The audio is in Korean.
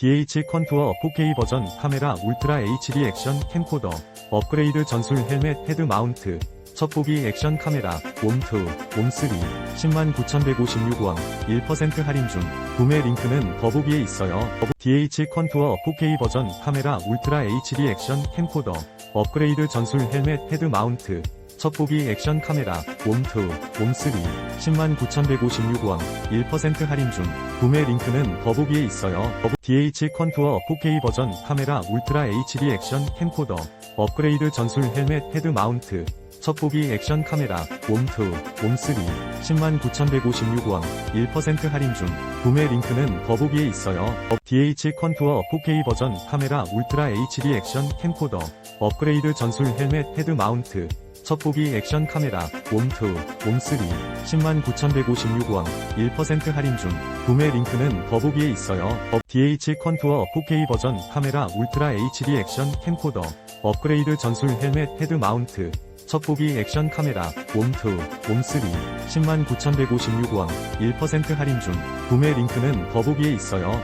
DH 컨투어 4K 버전 카메라 울트라 HD 액션 캠코더 업그레이드 전술 헬멧 헤드 마운트 첫 보기 액션 카메라 웜2 웜3 109,156원 1% 할인 중. 구매 링크는 더보기에 있어요. DH 컨투어 4K 버전 카메라 울트라 HD 액션 캠코더 업그레이드 전술 헬멧 헤드 마운트 첫 보기 액션 카메라 웜2 웜3 109,156원 1% 할인 중. 구매 링크는 더보기에 있어요. DH 컨투어 4K 버전 카메라 울트라 HD 액션 캠코더 업그레이드 전술 헬멧 헤드 마운트 첫 보기 액션 카메라 웜2 웜3 109,156원 1% 할인 중. 구매 링크는 더보기에 있어요. DH 컨투어 4K 버전 카메라 울트라 HD 액션 캠코더 업그레이드 전술 헬멧 헤드 마운트 첫 보기 액션 카메라 웜2 웜3 109,156원 1% 할인 중. 구매 링크는 더보기에 있어요. DH 컨투어 4K 버전 카메라 울트라 HD 액션 캠코더 업그레이드 전술 헬멧 헤드 마운트 첫 보기 액션 카메라 웜2 웜3 109,156원 1% 할인 중. 구매 링크는 더보기에 있어요